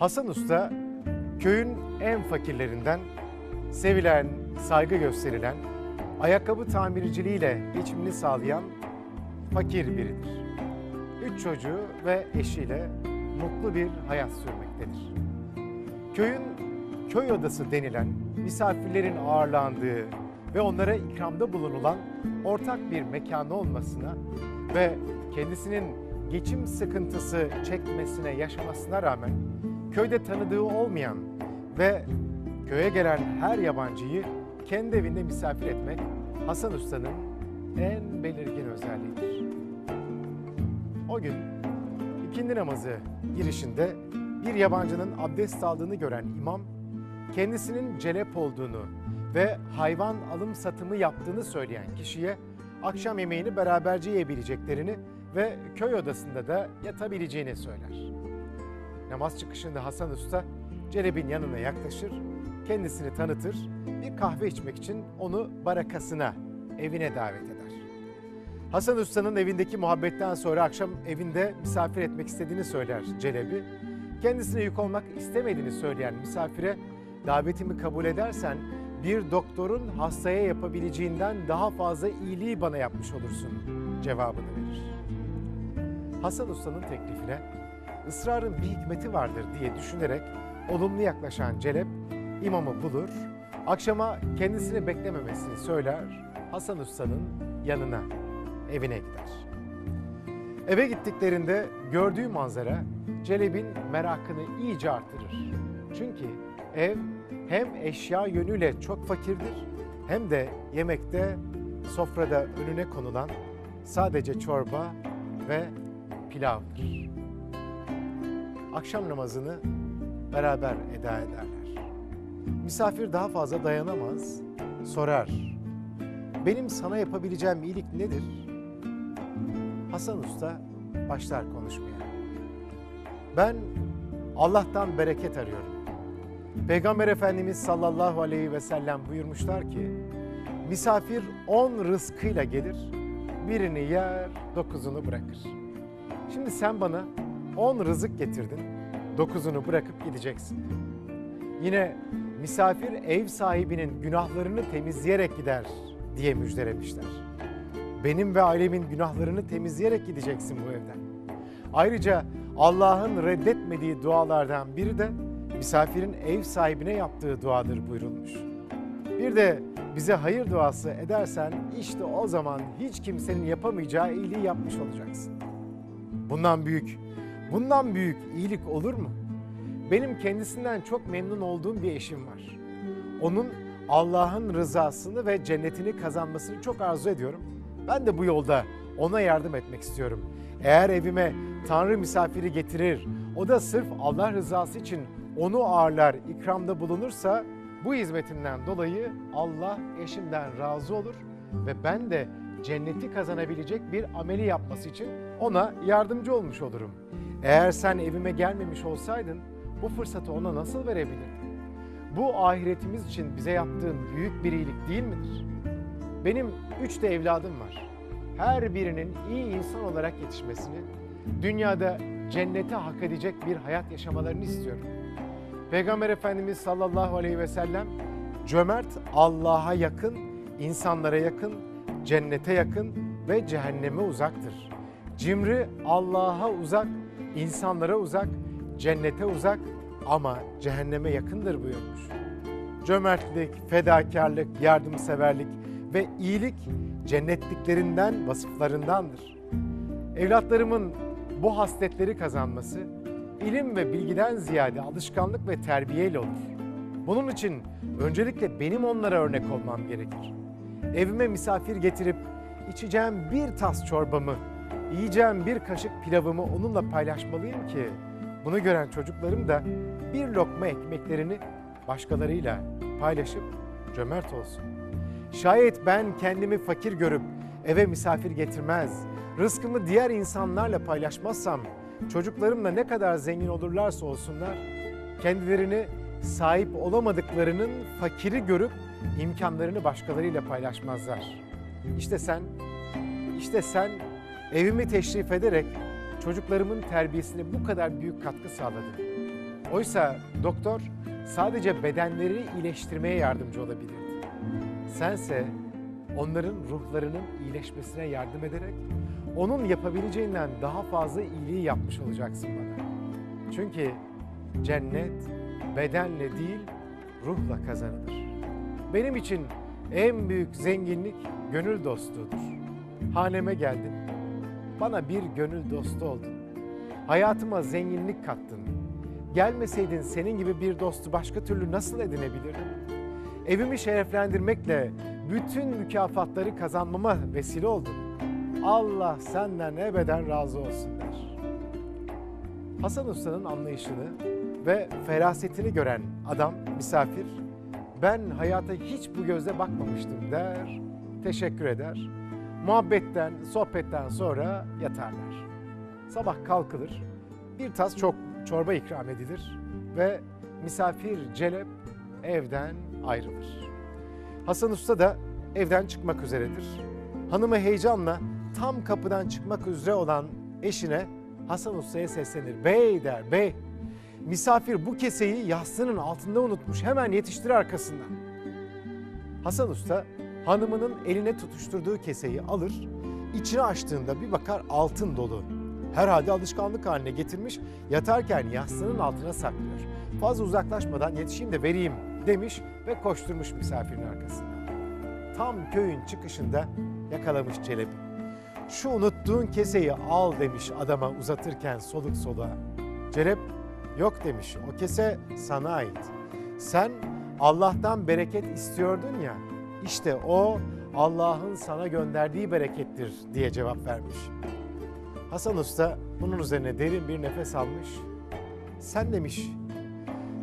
Hasan Usta köyün en fakirlerinden, sevilen, saygı gösterilen, ayakkabı tamirciliğiyle geçimini sağlayan fakir biridir. Üç çocuğu ve eşiyle mutlu bir hayat sürmektedir. Köyün köy odası denilen misafirlerin ağırlandığı ve onlara ikramda bulunulan ortak bir mekanı olmasına ve kendisinin geçim sıkıntısı çekmesine yaşamasına rağmen köyde tanıdığı olmayan ve köye gelen her yabancıyı kendi evinde misafir etmek Hasan Usta'nın en belirgin özelliğidir. O gün ikindi namazı girişinde bir yabancının abdest aldığını gören imam kendisinin celep olduğunu ve hayvan alım satımı yaptığını söyleyen kişiye akşam yemeğini beraberce yiyebileceklerini ve köy odasında da yatabileceğini söyler. Namaz çıkışında Hasan Usta Celeb'in yanına yaklaşır, kendisini tanıtır, bir kahve içmek için onu barakasına, evine davet eder. Hasan Usta'nın evindeki muhabbetten sonra akşam evinde misafir etmek istediğini söyler Celebi. Kendisine yük olmak istemediğini söyleyen misafire davetimi kabul edersen bir doktorun hastaya yapabileceğinden daha fazla iyiliği bana yapmış olursun cevabını verir. Hasan Usta'nın teklifine ısrarın bir hikmeti vardır diye düşünerek olumlu yaklaşan Celep imamı bulur, akşama kendisini beklememesini söyler, Hasan Usta'nın yanına, evine gider. Eve gittiklerinde gördüğü manzara Celeb'in merakını iyice artırır. Çünkü ev hem eşya yönüyle çok fakirdir hem de yemekte sofrada önüne konulan sadece çorba ve pilavdır. Akşam namazını beraber eda ederler. Misafir daha fazla dayanamaz, sorar. Benim sana yapabileceğim iyilik nedir? Hasan Usta başlar konuşmaya. Ben Allah'tan bereket arıyorum. Peygamber Efendimiz sallallahu aleyhi ve sellem buyurmuşlar ki, misafir on rızkıyla gelir, birini yer, dokuzunu bırakır. Şimdi sen bana on rızık getirdin, dokuzunu bırakıp gideceksin. Yine misafir ev sahibinin günahlarını temizleyerek gider diye müjdelemişler. Benim ve ailemin günahlarını temizleyerek gideceksin bu evden. Ayrıca Allah'ın reddetmediği dualardan biri de misafirin ev sahibine yaptığı duadır buyurulmuş. Bir de bize hayır duası edersen işte o zaman hiç kimsenin yapamayacağı iyiliği yapmış olacaksın. Bundan büyük, bundan büyük iyilik olur mu? Benim kendisinden çok memnun olduğum bir eşim var. Onun Allah'ın rızasını ve cennetini kazanmasını çok arzu ediyorum. Ben de bu yolda ona yardım etmek istiyorum. Eğer evime Tanrı misafiri getirir, o da sırf Allah rızası için onu ağırlar, ikramda bulunursa bu hizmetinden dolayı Allah eşimden razı olur ve ben de cenneti kazanabilecek bir ameli yapması için ona yardımcı olmuş olurum. Eğer sen evime gelmemiş olsaydın bu fırsatı ona nasıl verebilirdin? Bu ahiretimiz için bize yaptığın büyük bir iyilik değil midir? Benim üç de evladım var. Her birinin iyi insan olarak yetişmesini, dünyada cennete hak edecek bir hayat yaşamalarını istiyorum. Peygamber Efendimiz sallallahu aleyhi ve sellem cömert Allah'a yakın, insanlara yakın, cennete yakın ve cehenneme uzaktır. Cimri Allah'a uzak, insanlara uzak, cennete uzak ama cehenneme yakındır buyurmuş. Cömertlik, fedakarlık, yardımseverlik ve iyilik cennetliklerinden, vasıflarındandır. Evlatlarımın bu hasletleri kazanması ilim ve bilgiden ziyade alışkanlık ve terbiyeyle olur. Bunun için öncelikle benim onlara örnek olmam gerekir. Evime misafir getirip içeceğim bir tas çorbamı, yiyeceğim bir kaşık pilavımı onunla paylaşmalıyım ki bunu gören çocuklarım da bir lokma ekmeklerini başkalarıyla paylaşıp cömert olsun. Şayet ben kendimi fakir görüp eve misafir getirmez, rızkımı diğer insanlarla paylaşmazsam çocuklarımla ne kadar zengin olurlarsa olsunlar kendilerini sahip olamadıklarının fakiri görüp imkanlarını başkalarıyla paylaşmazlar. İşte sen, işte sen evimi teşrif ederek çocuklarımın terbiyesine bu kadar büyük katkı sağladın. Oysa doktor sadece bedenleri iyileştirmeye yardımcı olabilirdi. Sense onların ruhlarının iyileşmesine yardım ederek onun yapabileceğinden daha fazla iyiliği yapmış olacaksın bana. Çünkü cennet bedenle değil ruhla kazanılır. Benim için en büyük zenginlik gönül dostluğudur. Haneme geldin, bana bir gönül dostu oldun. Hayatıma zenginlik kattın. Gelmeseydin senin gibi bir dostu başka türlü nasıl edinebilirdim? Evimi şereflendirmekle bütün mükafatları kazanmama vesile oldun. Allah senden ebeden razı olsun der. Hasan Usta'nın anlayışını ve ferasetini gören adam, misafir, ben hayata hiç bu gözle bakmamıştım der, teşekkür eder. Muhabbetten, sohbetten sonra yatarlar. Sabah kalkılır, bir tas çok çorba ikram edilir ve misafir Celep evden ayrılır. Hasan Usta da evden çıkmak üzeredir. Hanımı heyecanla tam kapıdan çıkmak üzere olan eşine Hasan Usta'ya seslenir. Bey der, bey misafir bu keseyi yastığının altında unutmuş hemen yetiştir arkasından. Hasan Usta hanımının eline tutuşturduğu keseyi alır, içini açtığında bir bakar altın dolu. Herhalde alışkanlık haline getirmiş, yatarken yastığının altına saklıyor. Fazla uzaklaşmadan yetişeyim de vereyim demiş ve koşturmuş misafirin arkasından. Tam köyün çıkışında yakalamış Çelebi. Şu unuttuğun keseyi al demiş adama uzatırken soluk soluğa. Celep yok demiş o kese sana ait. Sen Allah'tan bereket istiyordun ya işte o Allah'ın sana gönderdiği berekettir diye cevap vermiş. Hasan Usta bunun üzerine derin bir nefes almış. Sen demiş,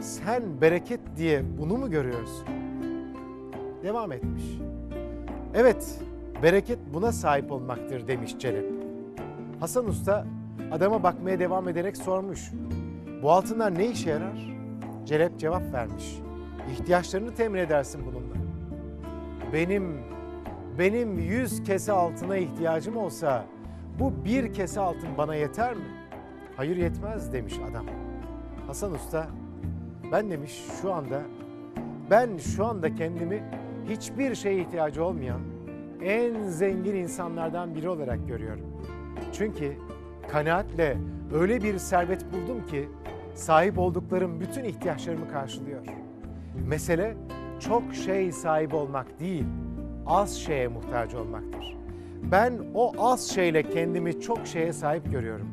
sen bereket diye bunu mu görüyorsun? Devam etmiş. Evet, bereket buna sahip olmaktır demiş Celep. Hasan Usta adama bakmaya devam ederek sormuş. Bu altınlar ne işe yarar? Celep cevap vermiş. İhtiyaçlarını temin edersin bununla. Benim, benim yüz kese altına ihtiyacım olsa bu bir kese altın bana yeter mi? Hayır yetmez demiş adam. Hasan Usta ben demiş şu anda ben şu anda kendimi hiçbir şeye ihtiyacı olmayan en zengin insanlardan biri olarak görüyorum. Çünkü kanaatle öyle bir servet buldum ki sahip olduklarım bütün ihtiyaçlarımı karşılıyor. Mesele çok şey sahibi olmak değil, az şeye muhtaç olmaktır. Ben o az şeyle kendimi çok şeye sahip görüyorum.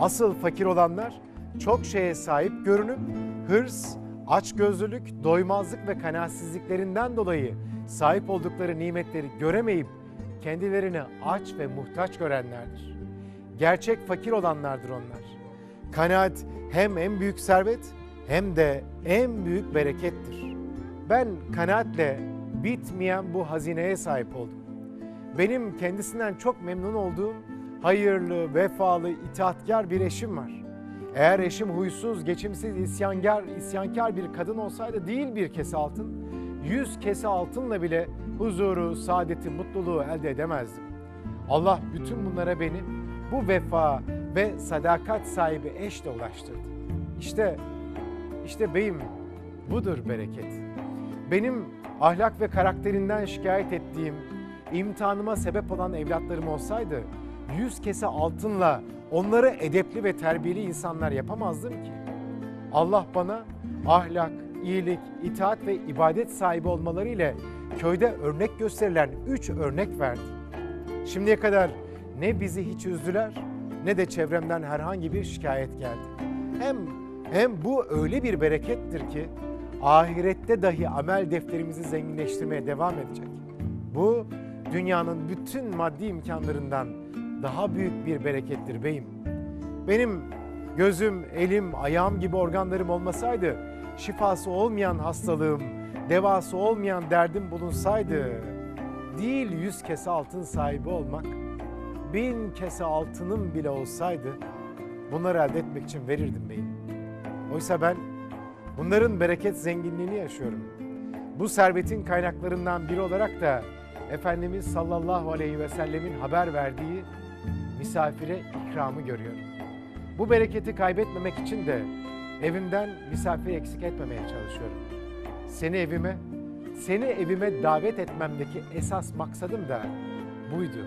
Asıl fakir olanlar çok şeye sahip görünüp hırs, açgözlülük, doymazlık ve kanaatsizliklerinden dolayı sahip oldukları nimetleri göremeyip kendilerini aç ve muhtaç görenlerdir. Gerçek fakir olanlardır onlar. Kanaat hem en büyük servet hem de en büyük berekettir. Ben kanaatle bitmeyen bu hazineye sahip oldum. Benim kendisinden çok memnun olduğum hayırlı, vefalı, itaatkar bir eşim var. Eğer eşim huysuz, geçimsiz, isyankar, isyankar bir kadın olsaydı değil bir kese altın, yüz kese altınla bile huzuru, saadeti, mutluluğu elde edemezdim. Allah bütün bunlara beni bu vefa ve sadakat sahibi eşle ulaştırdı. İşte, işte beyim budur bereket. Benim ahlak ve karakterinden şikayet ettiğim, imtihanıma sebep olan evlatlarım olsaydı, yüz kese altınla onları edepli ve terbiyeli insanlar yapamazdım ki. Allah bana ahlak, iyilik, itaat ve ibadet sahibi olmaları ile köyde örnek gösterilen üç örnek verdi. Şimdiye kadar ne bizi hiç üzdüler ne de çevremden herhangi bir şikayet geldi. Hem hem bu öyle bir berekettir ki ahirette dahi amel defterimizi zenginleştirmeye devam edecek. Bu dünyanın bütün maddi imkanlarından daha büyük bir berekettir beyim. Benim gözüm, elim, ayağım gibi organlarım olmasaydı, şifası olmayan hastalığım, devası olmayan derdim bulunsaydı, değil yüz kese altın sahibi olmak, bin kese altınım bile olsaydı, bunları elde etmek için verirdim beyim. Oysa ben bunların bereket zenginliğini yaşıyorum. Bu servetin kaynaklarından biri olarak da Efendimiz sallallahu aleyhi ve sellemin haber verdiği misafire ikramı görüyorum. Bu bereketi kaybetmemek için de Evimden misafir eksik etmemeye çalışıyorum. Seni evime, seni evime davet etmemdeki esas maksadım da buydu.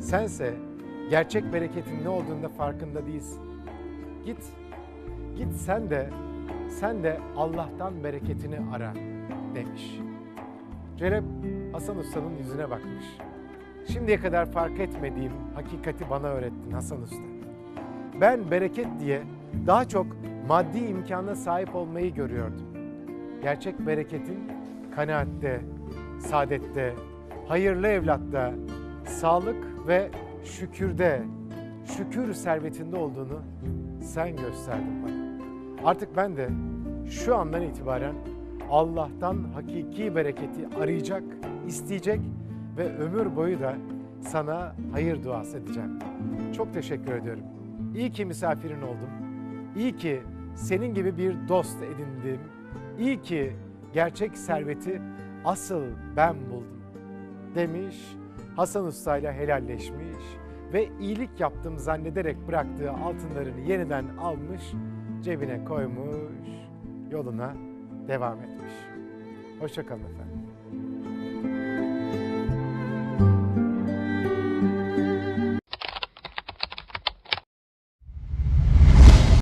Sense gerçek bereketin ne olduğunda farkında değilsin. Git, git sen de, sen de Allah'tan bereketini ara demiş. Celep Hasan Usta'nın yüzüne bakmış. Şimdiye kadar fark etmediğim hakikati bana öğrettin Hasan Usta. Ben bereket diye daha çok maddi imkana sahip olmayı görüyordum. Gerçek bereketin kanaatte, saadette, hayırlı evlatta, sağlık ve şükürde, şükür servetinde olduğunu sen gösterdin bana. Artık ben de şu andan itibaren Allah'tan hakiki bereketi arayacak, isteyecek ve ömür boyu da sana hayır duası edeceğim. Çok teşekkür ediyorum. İyi ki misafirin oldum. İyi ki senin gibi bir dost edindim. İyi ki gerçek serveti asıl ben buldum demiş. Hasan Usta ile helalleşmiş ve iyilik yaptım zannederek bıraktığı altınlarını yeniden almış, cebine koymuş, yoluna devam etmiş. Hoşçakalın efendim.